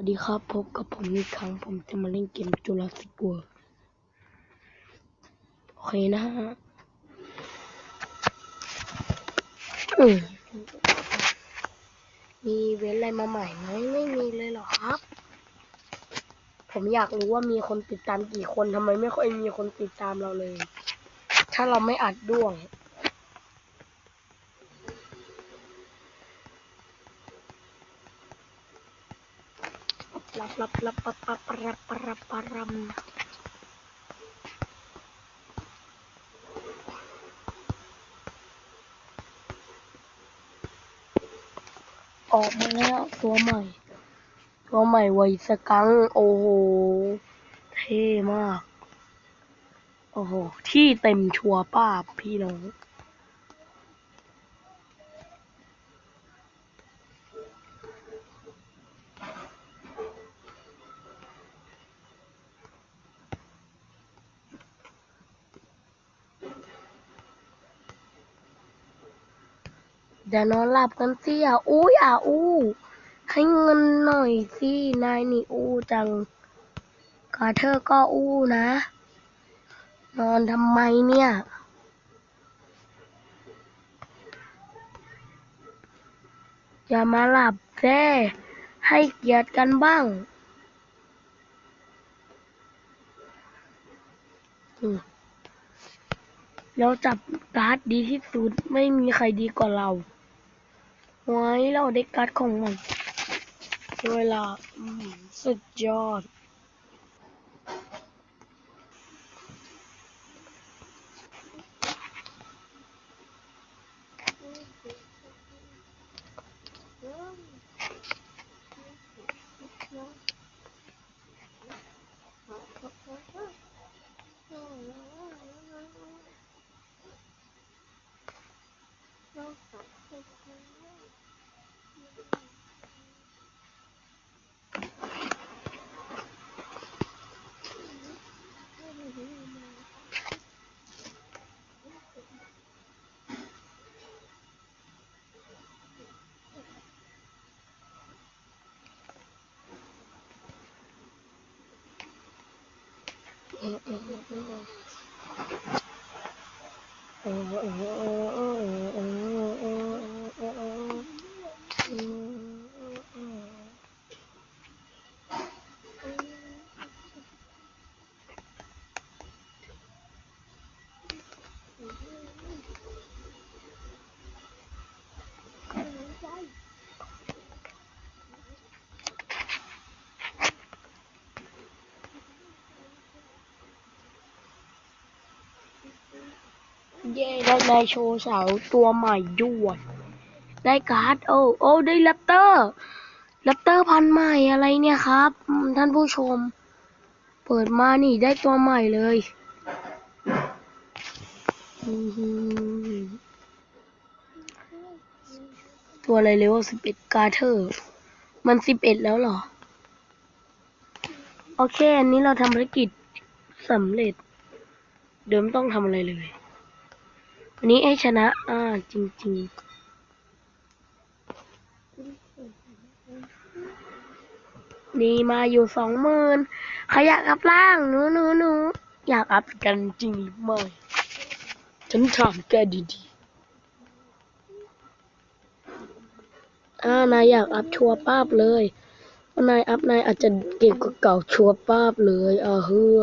วัสดีครับพบกับผมอีกครั้งผมจะมาเล่นเกมจูราสสิก r วโอเคนะฮะมมีเว้นอะไรมาใหม่ไหมไม่มีเลยเหรอครับ ผมอยากรู้ว่ามีคนติดตามกี่คนทำไมไม่ค่อยมีคนติดตามเราเลย ถ้าเราไม่อัดด้วง รับรับรับปับปับรับปรับปรำออกมาแล้วตัวใหม่ ตัวใหม่ไวสกังโอ้โห เท่มาก โอ้โห ที่เต็มชัวร์ป้าพี่น้อง เดี๋ยวนอนหลับกันสิอะอู้อย่าอู้ ให้เงินหน่อยสินายนี่อู้จังกาเธอก็อู้นะ นอนทำไมเนี่ยอย่ามาหลับแท้ให้เกียรติกันบ้างเราจับการ์ดดีที่สุด ไม่มีใครดีกว่าเรา ไว้เราได้การ์ดของมันเวลาสุดยอด เย่ได้นโชว์สาวตัวใหม่ด้วยได้การ์ดโอ้โอ้ได้แรปเตอร์แรปเตอร์พันใหม่อะไรเนี่ยครับ ท่านผู้ชม เปิดมานี่ได้ตัวใหม่เลยตัวอะไรเลเวลสิบเอ็ดการ์เทอร์ มันสิบเอ็ดแล้วเหรอ โอเค อันนี้เราทำภารกิจสำเร็จ เดิมต้องทำอะไรเลย วันนี้ให้ชนะ อ่า จริง ๆนี่มาอยู่สองหมื่นใครอยากอัพล่างหนูหนูหนูอยากอัพกันจริงหรือไม่ฉันถามแกดีๆอ่านายอยากอัพชัวร์ป้าบเลยนายอัพนายอาจจะเก่งกว่าเก่าชัวร์ป้าบเลยอ่าเฮือ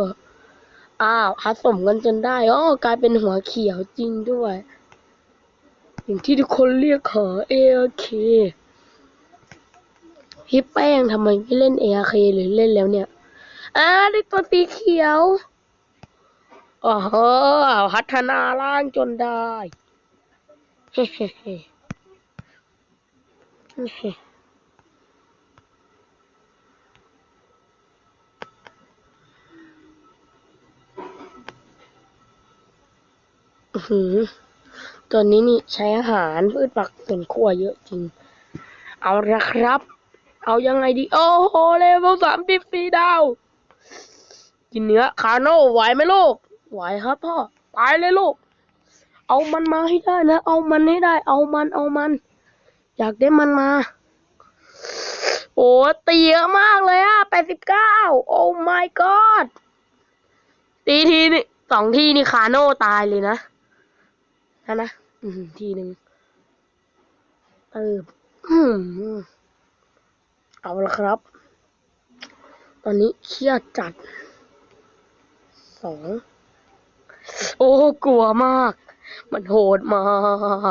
อ้าวผสมกันจนได้อ๋อกลายเป็นหัวเขียวจริงด้วย อย่างที่ทุกคนเรียกหา ARK พี่แป้งทำไมไม่เล่น ARK หรือเล่นแล้วเนี่ยอ่าได้ตัวสีเขียวอ๋อพัฒนาร่างจนได้เฮ้เฮ้เฮ้เฮ้อื้อ หือตัวนี้นี่ใช้อาหารพืชผักสวนครัวเยอะจริง เอาละครับ เอายังไงดี โอ้โหเลเวลสามสิบสี่ดาว กินเนื้อคาโน่ไหวไหมลูก ไหวครับพ่อไปเลยลูก เอามันมาให้ได้นะ เอามันให้ได้ เอามัน เอามัน อยากได้มันมา โอ้ตีเยอะมากเลยอะแปดสิบเก้า โอ้ my god ตีทีนี่สองทีนี่คาโน่ตายเลยนะ นะนะอืมทีหนึ่งเออเอาละครับ ตอนนี้เครียดจัดสองโอ้กลัวมาก มันโหดมา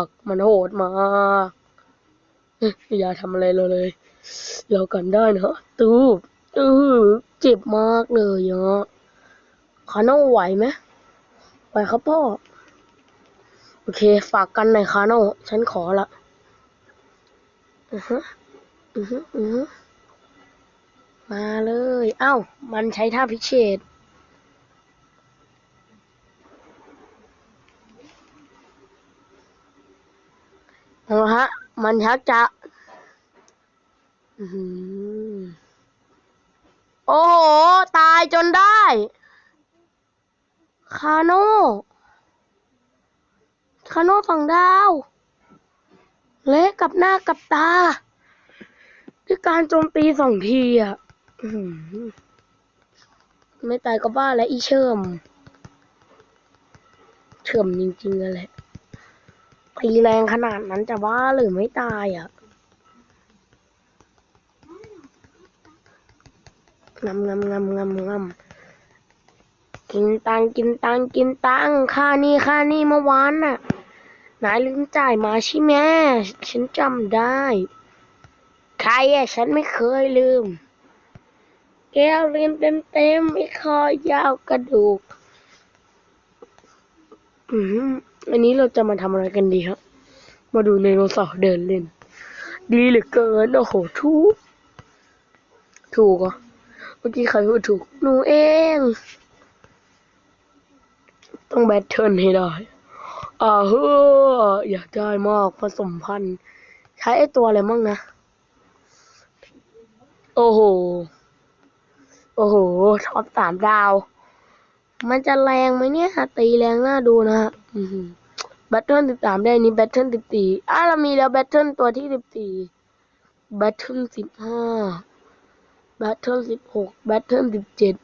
ก มันโหดมากอย่าทำอะไรเราเลย เรากันได้นะตูบเออเจ็บมากเลยเนาะคาโน่ไหวไหมไหวครับพ่อ โอเค ฝากกันหน่อยคาโน่ฉันขอละอือฮะอือฮะอือฮะมาเลย เอ้า มันใช้ท่าพิเศษเอาฮะ มันชักจะอื้อหือโอ้โห ตายจนได้ คาโน่ คาโน่ฝั่งดาว เละกับหน้ากับตา ด้วยการโจมตีสองทีอะไม่ตายก็บ้าแล้วอีเชิมเชิมจริงๆเลยแหละตีแรงขนาดนั้นจะว่าหรือไม่ตายอะงำงำงำงำงำกินตังกินตังกินตังค่านี่ค่านี่เมื่อวานน่ะ นายลืมจ่ายมาใช่ไหมฉันจำได้ ใครอะฉันไม่เคยลืม แก้วเรียนเต็มเต็มๆไม่คอยาวกระดูก อืมอันนี้เราจะมาทำอะไรกันดีครับ มาดูไดโนเสาร์เดินเล่น ดีเหลือเกิน โอ้โหถูก ถูกเหรอะเมื่อกี้ใครพูดถูก หนูเอง ต้องแบทเทิลให้ได้ อ่าเฮ้ออยากได้มากผสมพันธุ์ ใช้ไอตัวอะไรมั่งนะ โอ้โห โอ้โหท็อปสามดาว มันจะแรงไหมเนี่ย ตีแรงน่าดูนะฮะแบทเทิลสิบสามได้นนี้แบทเทิลสิบสี่อะเรามีแล้วแบทเทิลตัวที่สิบสี่แบทเทิลสิบห้าแบทเทิลสิบหกแบทเทิลสิบเจ็ด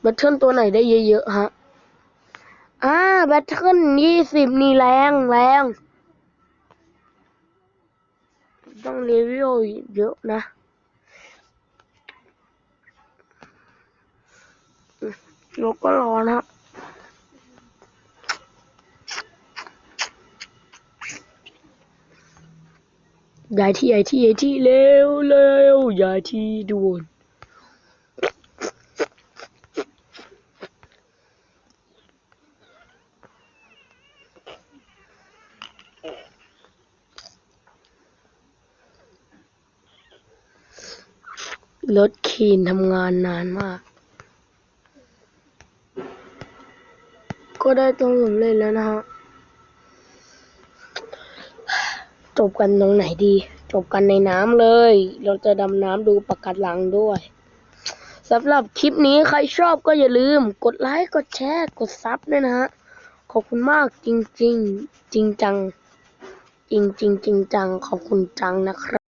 แบทเทิลตัวไหนได้เยอะๆฮะ อ่าแบทเทิลยี่สิบนี่แรงแรงต้องเลเวลเยอะนะเราก็รอนะย้ายที่ย้ายที่ย้ายที่เร็วเร็วย้ายที่ด่วน รถคีนทำงานนานมาก ก็ได้ตรงสำเร็จแล้วนะฮะ จบกันตรงไหนดี จบกันในน้ำเลย เราจะดำน้ำดูปะการังด้วยสำหรับคลิปนี้ใครชอบก็อย่าลืม กดไลค์ กดแชร์ กดซับด้วยนะฮะ ขอบคุณมากจริงๆจริงจัง จริงจริงจริงจัง ขอบคุณจังนะครับ